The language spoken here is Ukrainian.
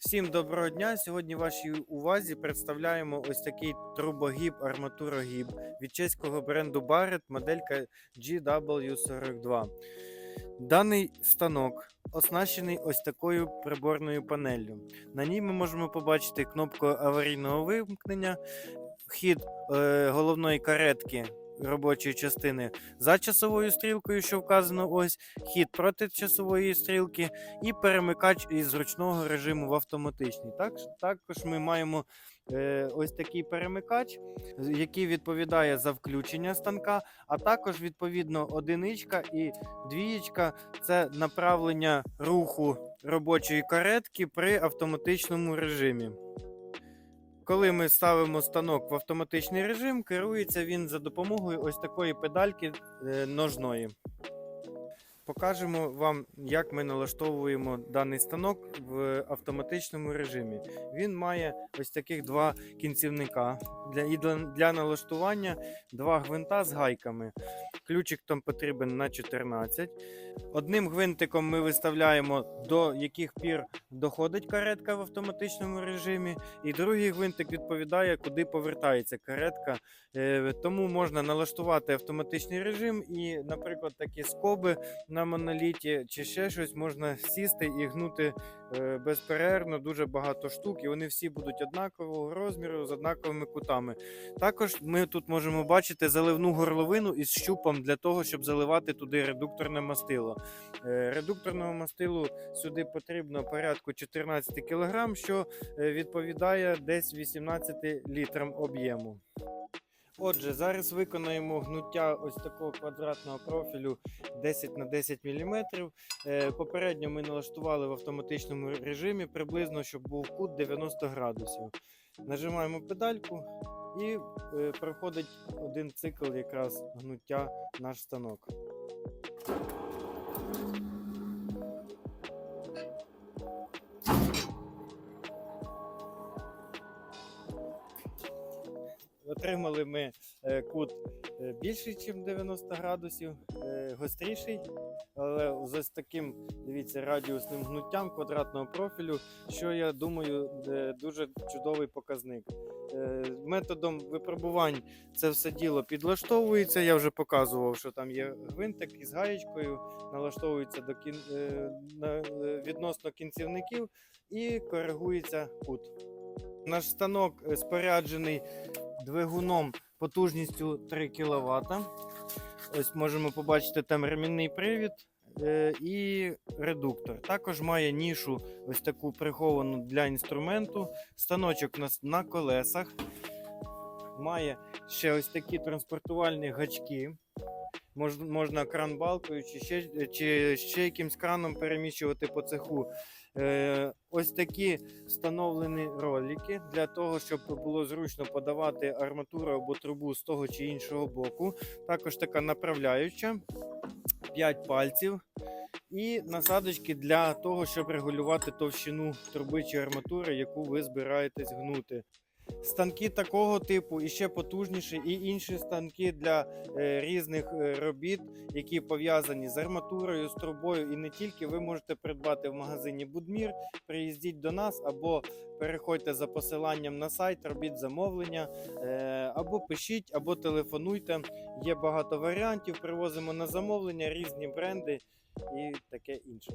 Всім доброго дня! Сьогодні вашій увазі представляємо ось такий трубогіб арматурогіб від чеського бренду Barrett, моделька GW42. Даний станок оснащений ось такою приборною панеллю. На ній ми можемо побачити кнопку аварійного вимкнення, хід е, головної каретки робочої частини за часовою стрілкою, що вказано ось, хід проти часової стрілки, і перемикач із зручного режиму в автоматичний. Так, також ми маємо е, ось такий перемикач, який відповідає за включення станка, а також відповідно одиничка і двієчка це направлення руху робочої каретки при автоматичному режимі. Коли ми ставимо станок в автоматичний режим, керується він за допомогою ось такої педальки е, ножної. Покажемо вам, як ми налаштовуємо даний станок в автоматичному режимі. Він має ось таких два кінцівника для, і для, для налаштування два гвинта з гайками. Ключик там потрібен на 14. Одним гвинтиком ми виставляємо, до яких пір доходить каретка в автоматичному режимі, і другий гвинтик відповідає, куди повертається каретка. Е, Тому можна налаштувати автоматичний режим і, наприклад, такі скоби на моноліті чи ще щось можна сісти і гнути е, безперервно дуже багато штук, і вони всі будуть однакового розміру з однаковими кутами. Також ми тут можемо бачити заливну горловину із щупом для того, щоб заливати туди редукторне мастило. Е, Редукторного мастилу сюди потрібно порядку 14 кг, що е, відповідає десь 18 літрам об'єму. Отже, зараз виконаємо гнуття ось такого квадратного профілю 10 на 10 мм. Попередньо ми налаштували в автоматичному режимі приблизно, щоб був кут 90 градусів. Нажимаємо педальку і е, проходить один цикл якраз гнуття наш станок. Отримали ми кут е, більший, ніж 90 градусів, е, гостріший, але з таким, дивіться, радіусним гнуттям квадратного профілю, що я думаю, е, дуже чудовий показник. Е, Методом випробувань це все діло підлаштовується. Я вже показував, що там є гвинтик із гаєчкою, налаштовується до кін... е, е, відносно кінцівників і коригується кут. Наш станок е, споряджений двигуном потужністю 3 кВт. Ось можемо побачити там ремінний привід е, і редуктор. Також має нішу ось таку приховану для інструменту. Станочок у на колесах. Має ще ось такі транспортувальні гачки. Мож, можна кран-балкою чи ще, чи ще якимсь краном переміщувати по цеху. Е, ось такі встановлені ролики для того, щоб було зручно подавати арматуру або трубу з того чи іншого боку. Також така направляюча, 5 пальців. І насадочки для того, щоб регулювати товщину труби чи арматури, яку ви збираєтесь гнути. Станки такого типу і ще потужніші, і інші станки для е, різних е, робіт, які пов'язані з арматурою, з трубою, і не тільки ви можете придбати в магазині Будмір. Приїздіть до нас або переходьте за посиланням на сайт, робіть замовлення, е, або пишіть, або телефонуйте. Є багато варіантів. Привозимо на замовлення різні бренди і таке інше.